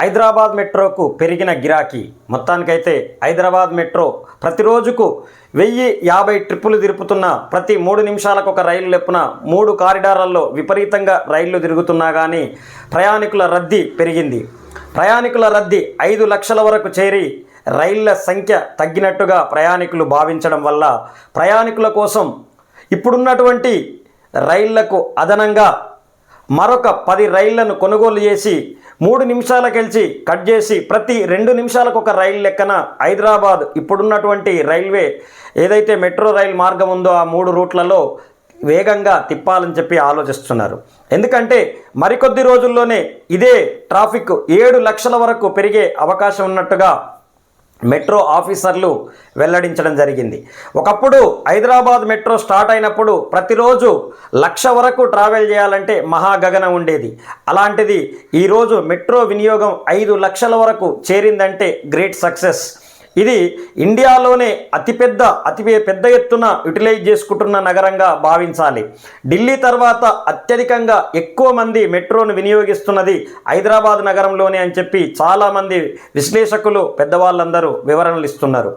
హైదరాబాద్ మెట్రోకు పెరిగిన గిరాకీ. మొత్తానికైతే హైదరాబాద్ మెట్రో ప్రతిరోజుకు వెయ్యి యాభై ట్రిప్పులు తిరుపుతున్న ప్రతి మూడు నిమిషాలకు ఒక రైలు లెప్పున మూడు కారిడార్లలో విపరీతంగా రైళ్ళు తిరుగుతున్నా కానీ ప్రయాణికుల రద్దీ పెరిగింది. ప్రయాణికుల రద్దీ ఐదు లక్షల వరకు చేరి రైళ్ళ సంఖ్య తగ్గినట్టుగా ప్రయాణికులు భావించడం వల్ల ప్రయాణికుల కోసం ఇప్పుడున్నటువంటి రైళ్ళకు అదనంగా మరొక పది రైళ్ళను కొనుగోలు చేసి మూడు నిమిషాలకెళ్ళి కట్ చేసి ప్రతి రెండు నిమిషాలకు ఒక రైలు లెక్కన హైదరాబాద్ ఇప్పుడున్నటువంటి రైల్వే ఏదైతే మెట్రో రైలు మార్గం ఉందో ఆ మూడు రూట్లలో వేగంగా తిప్పాలని చెప్పి ఆలోచిస్తున్నారు. ఎందుకంటే మరికొద్ది రోజుల్లోనే ఇదే ట్రాఫిక్ ఏడు లక్షల వరకు పెరిగే అవకాశం ఉన్నట్టుగా మెట్రో ఆఫీసర్లు వెల్లడించడం జరిగింది. ఒకప్పుడు హైదరాబాద్ మెట్రో స్టార్ట్ అయినప్పుడు ప్రతిరోజు లక్ష వరకు ట్రావెల్ చేయాలంటే మహాగగనం ఉండేది. అలాంటిది ఈరోజు మెట్రో వినియోగం ఐదు లక్షల వరకు చేరిందంటే గ్రేట్ సక్సెస్. ఇది ఇండియాలోనే అతిపెద్ద అతి పెద్ద ఎత్తున యూటిలైజ్ చేసుకుంటున్న నగరంగా భావించాలి. ఢిల్లీ తర్వాత అత్యధికంగా ఎక్కువ మంది మెట్రోను వినియోగిస్తున్నది హైదరాబాద్ నగరంలోనే అని చెప్పి చాలామంది విశ్లేషకులు పెద్దవాళ్ళందరూ వివరణలు ఇస్తున్నారు.